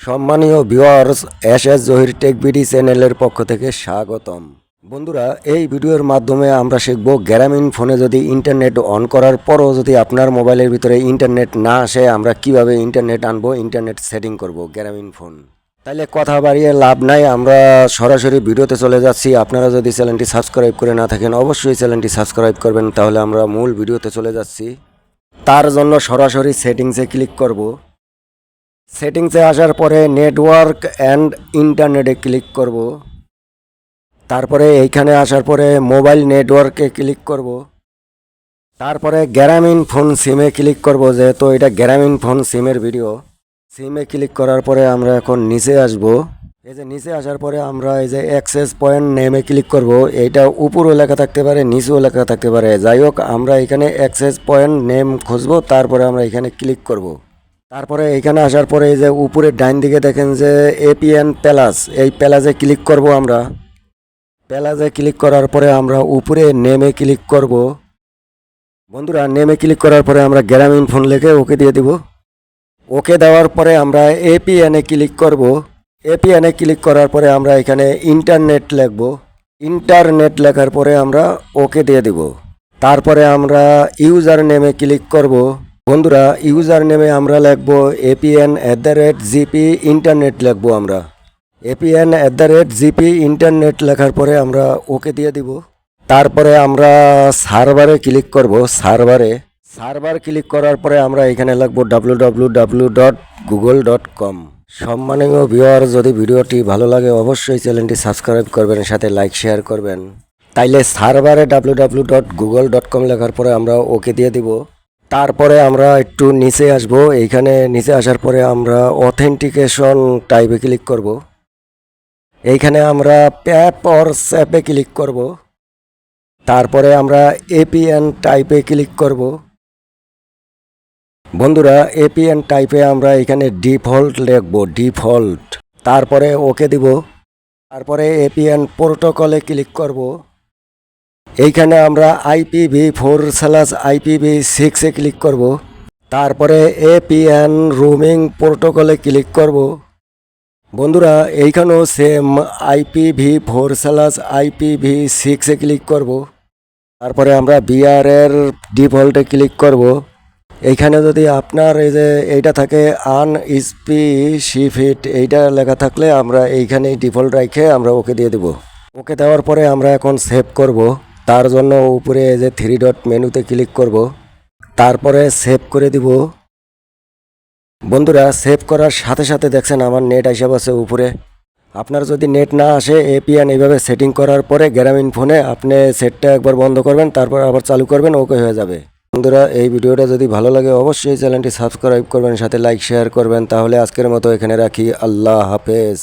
সম্মানীয় viewers S S Zahir tech BD চ্যানেলের পক্ষ থেকে স্বাগতম। বন্ধুরা, এই ভিডিওর মাধ্যমে আমরা শিখব গ্রামীণ ফোনে যদি ইন্টারনেট অন করার পরও যদি আপনার মোবাইলের ভিতরে ইন্টারনেট না আসে, আমরা কীভাবে ইন্টারনেট আনব, ইন্টারনেট সেটিং করব গ্রামীণ ফোন? তাহলে কথা বাড়িয়ে লাভ নাই, আমরা সরাসরি ভিডিওতে চলে যাচ্ছি। আপনারা যদি চ্যানেলটি সাবস্ক্রাইব করে না থাকেন, অবশ্যই চ্যানেলটি সাবস্ক্রাইব করবেন, তাহলে আমরা মূল ভিডিওতে চলে যাচ্ছি। তার জন্য সরাসরি সেটিংসে ক্লিক করব। সেটিংসে আসার পরে নেটওয়ার্ক অ্যান্ড ইন্টারনেটে ক্লিক করব। তারপরে এইখানে আসার পরে মোবাইল নেটওয়ার্কে ক্লিক করব। তারপরে গ্রামীণ ফোন সিমে ক্লিক করব, যেহেতু এটা গ্রামীণ ফোন সিমের ভিডিও। সিমে ক্লিক করার পরে আমরা এখন নিচে আসব। এই যে নিচে আসার পরে আমরা এই যে অ্যাক্সেস পয়েন্ট নেমে ক্লিক করব। এইটা উপরও লেখা থাকতে পারে, নিচেও লেখা থাকতে পারে। যাই হোক, আমরা এখানে অ্যাক্সেস পয়েন্ট নেম খুঁজবো, তারপরে আমরা এখানে ক্লিক করব। তারপরে এখানে আসার পরে এই যে উপরে ডাইন দিকে দেখেন যে এপিএন প্যালাস এই প্যালাসে ক্লিক করব আমরা। প্যালাসে ক্লিক করার পরে আমরা উপরে নেমে ক্লিক করব। বন্ধুরা নেমে ক্লিক করার পরে আমরা গ্রামীণ ফোন লেখে ওকে দিয়ে দিব। ওকে দেওয়ার পরে আমরা এপিএনে ক্লিক করব। এপিএনে ক্লিক করার পরে আমরা এখানে ইন্টারনেট লিখব। ইন্টারনেট লেখার পরে আমরা ওকে দিয়ে দিব। তারপরে আমরা ইউজার নেমে ক্লিক করব। বন্ধুরা ইউজার নেমে আমরা লিখব APN at the rate GP internet লিখব আমরা। APN at the rate GP internet লেখার পরে আমরা ওকে দিয়ে দিব। তারপরে আমরা সার্ভারে ক্লিক করব সার্ভারে সার্ভার ক্লিক করার পরে আমরা এখানে লিখব W W W dot Google dot com সম্মানীয় ভিওয়ার যদি ভিডিওটি ভালো লাগে, অবশ্যই চ্যানেলটি সাবস্ক্রাইব করবেন, সাথে লাইক শেয়ার করবেন। তাইলে সার্ভারে W W dot Google dot com লেখার পরে আমরা ওকে দিয়ে দিব। তারপরে আমরা একটু নিচে আসব। এইখানে নিচে আসার পরে আমরা অথেন্টিকেশন টাইপে ক্লিক করব। এইখানে আমরা প্যাপ অর স্যাপে ক্লিক করব। তারপরে আমরা এপিএন টাইপে ক্লিক করব। বন্ধুরা এপিএন টাইপে আমরা এখানে ডিফল্ট লিখব ডিফল্ট তারপরে ওকে দিব। তারপরে এপিএন প্রোটোকলে ক্লিক করব। এইখানে আমরা আইপিভি ফোর স্ল্যাশ আইপিভি সিক্সে ক্লিক করব। তারপরে এপিএন রুমিং প্রোটোকলে ক্লিক করব। বন্ধুরা, এইখানেও same IPv four slash IPv সিক্সে ক্লিক করব। তারপরে আমরা বিআরের ডিফল্টে ক্লিক করব। এইখানে যদি আপনার এই যে এইটা থাকে আন স্পি শিফিট এইটা লেখা থাকলে আমরা এইখানেই ডিফল্ট রেখে আমরা ওকে দিয়ে দেব। ওকে দেওয়ার পরে আমরা এখন সেভ করব। তার জন্য উপরে যে থ্রি ডট মেনুতে ক্লিক করব। তারপরে সেভ করে দিব। বন্ধুরা সেভ করার সাথে সাথে দেখছেন আমার নেট হিসাব আছে উপরে। আপনার যদি নেট না আসে এপিএন এইভাবে সেটিং করার পরে গ্রামীণ ফোনে আপনি সেটটা একবার বন্ধ করবেন, তারপর আবার চালু করবেন ওকে হয়ে যাবে। বন্ধুরা, এই ভিডিওটা যদি ভালো লাগে, অবশ্যই চ্যানেলটি সাবস্ক্রাইব করবেন, সাথে লাইক শেয়ার করবেন, তাহলে আজকের মতো এখানে রাখি। আল্লাহ হাফেজ।